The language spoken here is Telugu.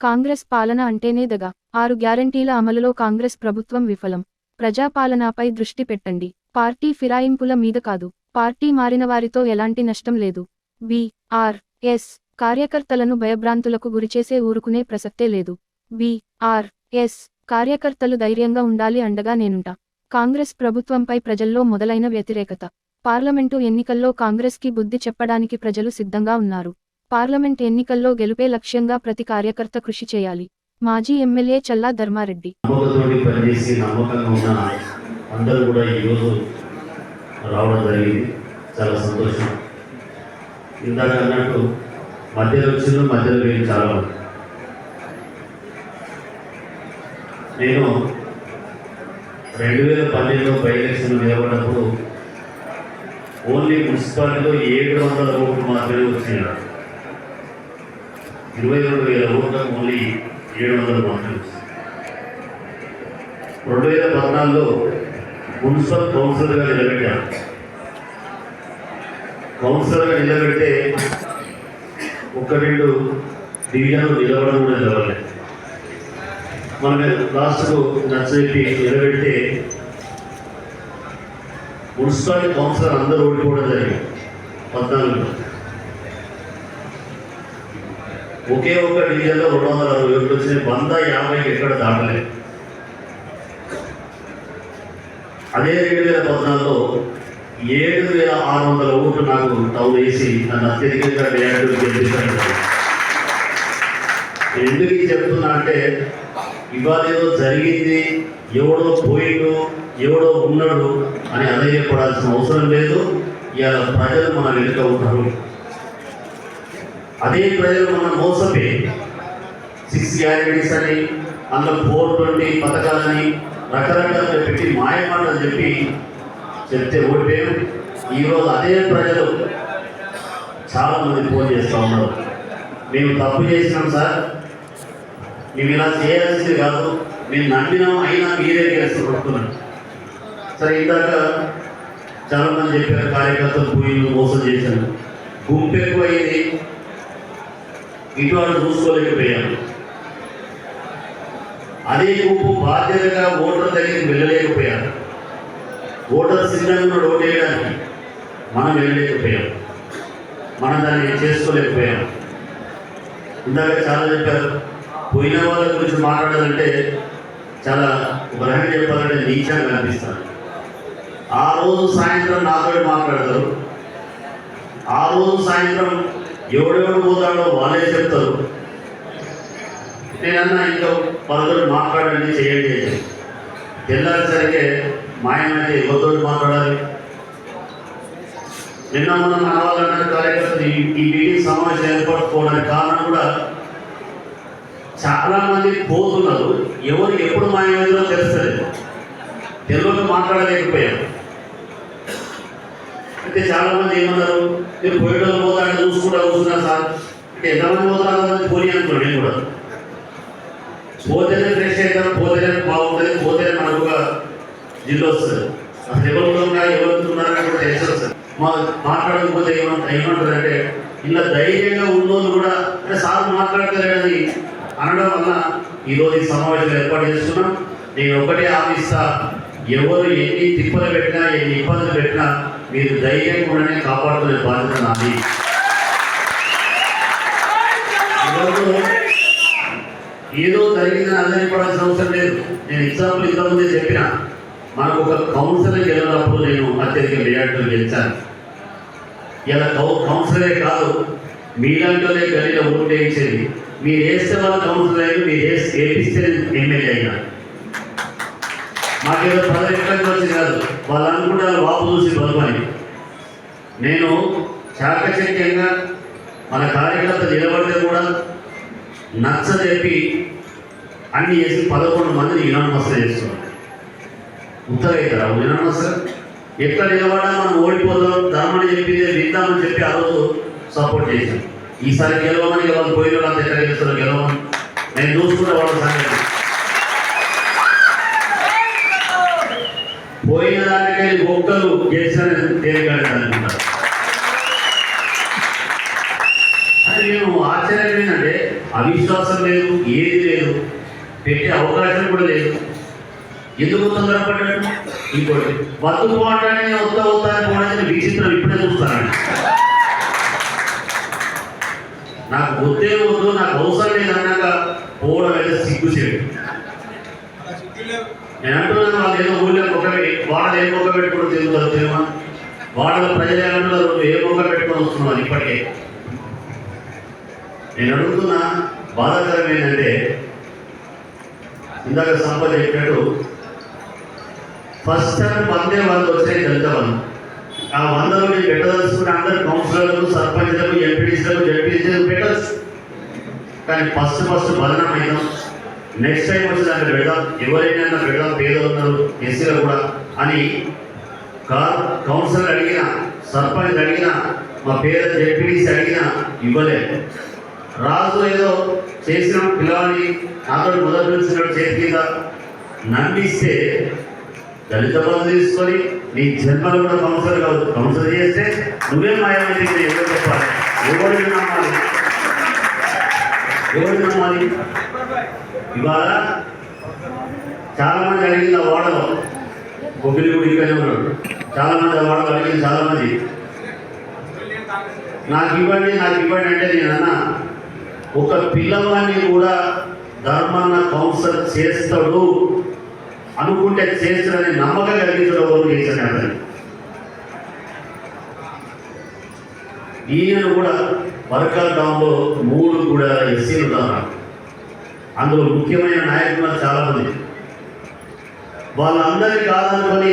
కాంగ్రెస్ పాలన అంటేనే దగ. ఆరు గ్యారంటీల అమలులో కాంగ్రెస్ ప్రభుత్వం విఫలం. ప్రజాపాలనపై దృష్టి పెట్టండి. పార్టీ ఫిరాయింపుల మీద కాదు. పార్టీ మారిన వారితో ఎలాంటి నష్టం లేదు. బి. ఆర్. ఎస్. కార్యకర్తలను భయభ్రాంతులకు గురిచేసే ఊరుకునే ప్రసక్తే లేదు. బి. ఆర్. ఎస్. కార్యకర్తలు ధైర్యంగా ఉండాలి అండగా నేనుంటా. కాంగ్రెస్ ప్రభుత్వంపై ప్రజల్లో మొదలైన వ్యతిరేకత. పార్లమెంటు ఎన్నికల్లో కాంగ్రెస్కి బుద్ధి చెప్పడానికి ప్రజలు సిద్ధంగా ఉన్నారు. పార్లమెంట్ ఎన్నికల్లో గెలుపే లక్ష్యంగా ప్రతి కార్యకర్త కృషి చేయాలి. మాజీ ఎమ్మెల్యే చల్లా ధర్మారెడ్డి. అందరూ కూడా ఈరోజు రావడం జరిగింది. చాలా సంతోషం. ఇందాక అన్నట్టు మధ్యలో వచ్చిన మధ్యలో వెళ్ళి చాలా నేను రెండు వేల పన్నెండులో బై ఎలక్షన్ నిలబడినప్పుడు ఓన్లీ మున్సిపాలిటీలో ఏడు వందల ఓట్లు మాత్రమే వచ్చినాయి ఇరవై రెండు వేల ఓట్లకు ఓన్లీ ఏడు వందల మాత్రమే రెండు వేల పద్నాలుగులో మున్సిపల్ కౌన్సిలర్గా నిలబెట్టాను కౌన్సిలర్గా నిలబెడితే ఒక రెండు డివిజన్లు నిలబడడం కూడా నిలబడలేదు మనం లాస్ట్కు నచ్చజెప్పి నిలబెడితే మున్సిపాలిటీ కౌన్సిలర్ అందరూ ఓడిపోవడం జరిగింది. పద్నాలుగులో. ఒకే ఒక డివిజన్లో రెండు వందల అరవై ఒకటి వచ్చినాయి వంద యాభైకి ఎక్కడ దాటలేదు. అదే రెండు వేల పద్నాలుగులో ఏడు వేల ఆరు వందల ఓట్లు నాకు టౌన్ వేసి నన్ను అత్యధికంగా రియాక్టివ్ గెలిపించారు. ఎందుకు చెప్తున్నా అంటే ఇవాళ ఏదో జరిగింది ఎవడో పోయిండు ఎవడో ఉన్నాడు అని అధైర్యపడాల్సిన అవసరం లేదు. ఇవాళ ప్రజలు మన వెనుక ఉంటారు. అదే ప్రజలు మన మోసమే సిక్స్ గ్యారెంటీస్ అని అందులో ఫోర్ ట్వంటీ పథకాలని రకరకాలుగా పెట్టి మాయమాటలు చెప్పి చెప్తే ఓడిపోయాం ఈరోజు అదే ప్రజలు చాలామంది ఫోన్ చేస్తూ ఉన్నారు. మేము తప్పు చేసినాం సార్. మేము ఇలా చేయాల్సింది కాదు. మేము నమ్మినాం అయినా మీరే గెలిచి కొడుతున్నాం సరే ఇందాక చాలామంది చెప్పారు కార్యకర్తలు పోయి మోసం చేశాను గుంపు ఎక్కువ అయింది అటు చూసుకోలేకపోయాను. అదే గుంపు బాధ్యతగా ఓటర్ దగ్గరికి వెళ్ళలేకపోయారు ఓటర్ సిద్ధంగా ఓటు వేయడానికి మనం వెళ్ళలేకపోయాం. మనం దాన్ని చేసుకోలేకపోయాం. ఇందాక చాలా చెప్పారు పోయిన వాళ్ళ గురించి మాట్లాడాలంటే చాలా గ్రహణ చెప్పాలంటే నీచంగా అనిపిస్తాను ఆ రోజు సాయంత్రం నాతో మాట్లాడతారు. ఆ రోజు సాయంత్రం ఎవడెవడు పోతాడో వాళ్ళే చెప్తారు. నేనన్నా ఇంకా పలువురు మాట్లాడండి చేయండి మా ఆయన మీద ఎవరితో మాట్లాడాలి? నిన్న మనం కావాలన్న కార్యకర్తలు ఈ మీటింగ్ సమావేశం ఏర్పరచుకోవడానికి కారణం కూడా చాలా మంది పోతున్నారు. ఎవరు ఎప్పుడు మా ఏదో తెలుస్తుంది తెలుగులో మాట్లాడలేకపోయారు. అంటే చాలా మంది ఏమన్నారు? మీరు పోయేటోళ్ళు పోతాను చూసుకుంటా చూస్తున్నా సార్. అంటే ఎంతమంది పోతారో పోనీ అనుకున్నాను నేను కూడా. పోతేనే ఫ్రెష్ అవుతాం పోతేనే బాగుంటుంది పోతేనే మనకు ఒక జిల్లు వస్తుంది. అసలు ఎవరు ఉన్నా ఎవరు ఉన్నారని కూడా తెలుసు సార్ మా మాట్లాడకపోతే ఏమంటారు ఏమంటారు అంటే ఇలా ధైర్యంగా ఉన్నోళ్ళు కూడా అంటే సార్ మాట్లాడలేదని అనడం వల్ల ఈరోజు ఈ సమావేశం ఏర్పాటు చేస్తున్నాం. నేను ఒకటే ఆపిస్తా ఎవరు ఎన్ని తిప్పలు పెట్టినా ఎన్ని ఇబ్బందులు పెట్టినా మీరు ధైర్యం కూడానే కాపాడుకునే బాధ్యత నాది. ఈరోజు ఏదో జరిగిందని ఆశ్చర్యపడాల్సిన అవసరం లేదు. నేను ఎగ్జాంపుల్ ఇంతకుముందే చెప్పిన. మనకు ఒక కౌన్సిలర్ గెలిచినప్పుడు నేను అత్యధిక మెజార్టీలు గెలిచాను. ఇలా కౌ కౌన్సిలరే కాదు మీలాంటిలే గలీలో ఓటు వేయించేది. మీరు వేస్తే వాళ్ళు కౌన్సిలర్ అయ్యి మీరు వేస్తే వేపిస్తే ఎమ్మెల్యే అయినా. మాకేదో ప్రజలు ఎక్కడికి వచ్చి కాదు. వాళ్ళు అనుకుంటారు బాబు చూసి బలమని నేను చాకచక్యంగా మన కార్యకర్త నిలబడితే కూడా నచ్చ చెప్పి అన్ని చేసి పదకొండు మందిని యునానమస్ చేస్తున్నాం. ఉత్తరైతారా యునానమస్ ఎక్కడ నిలబడా మనం ఓడిపోతాం ధర్మని చెప్పి విద్దామని చెప్పి ఆ రోజు సపోర్ట్ చేశాం. ఈసారి గెలవమని వాళ్ళు పోయిన వాళ్ళు ఎక్కడ గెలుస్తారో గెలవమని. నేను చూసుకుంటే వాళ్ళ సంగతి. పోయిన దానికే ఒక్కరు చేసిన తేలిగాడు నేను ఆశ్చర్యం ఏంటంటే అవిశ్వాసం లేదు ఏది లేదు పెట్టే అవకాశం కూడా లేదు. ఎందుకు తొందరపడ్డాడు ఇంకోటి బతుకు అంటేనే వస్తా వస్తా పోవడానికి విచిత్రం ఇప్పుడే చూస్తానండి. నాకు వద్దే వద్దు నాకు అవసరం లేదన్నాక పోవడం అయితే సిగ్గు చేయడు నేను అంటున్నాను వాళ్ళు ఏదో ఊళ్ళో కుక్క పెట్టి వాడలు ఏ కుక్క పెట్టుకుని తిరుగుతారు తిరుమల వాడల ప్రజలు ఏమంటున్నారు ఏ కుక్క పెట్టుకొని వస్తున్నారు ఇప్పటికే. నేను అడుగుతున్న బాధాకరం ఏంటంటే ఇందాక సంపద చెప్పినట్టు ఫస్ట్ టైం వందే వాళ్ళు వచ్చాయి దళిత వాళ్ళు ఆ వందలో నేను పెట్టదలుచుకుని అందరు కౌన్సిలర్లు సర్పంచ్లకు ఎంపీటీసీలకు జడ్పీటీసీలకు పెట్టచ్చు కానీ ఫస్ట్ ఫస్ట్ బదనం అయినాం నెక్స్ట్ టైం వచ్చి దాన్ని పెడదాం. ఎవరైనా పెడదాం పేదలు ఉన్నారు ఎస్సీలో కూడా అని కా- కౌన్సిలర్ అడిగిన సర్పంచ్ అడిగిన మా పేద జడ్పీటీసీ అడిగిన ఇవ్వలేదు. రాజు ఏదో చేసిన పిల్లవాడిని అతడు మొదటి నుంచి చేతి కింద నమ్మిస్తే దళిత బంధు తీసుకొని నీ జన్మలు కూడా కౌన్సిలర్ కాదు. కౌన్సిలర్ చేస్తే నువ్వే మాయమైంది ఎవరు చెప్పాలి? ఎవరిని నమ్మాలి? ఎవరిని నమ్మాలి? ఇవాళ చాలామంది అడిగింది ఆ ఓడలో బొబ్బిలి గుడి ఇక్కడే ఉన్నాడు చాలా మంది ఆ వాడలో అడిగింది చాలామంది. నాకు ఇవ్వండి నాకు ఇవ్వండి అంటే నేను అన్నా ఒక పిల్లవాడిని కూడా ధర్మాన కౌన్సిల్ చేస్తాడు అనుకుంటే చేస్తాడని నమ్మకం కలిగించడం వరకు ఈయన కూడా వర్కల్ టౌన్లో మూడు కూడా ఎస్సీలు ఉన్నారు అందులో ముఖ్యమైన నాయకులు చాలా మంది. వాళ్ళందరి కాదనుకొని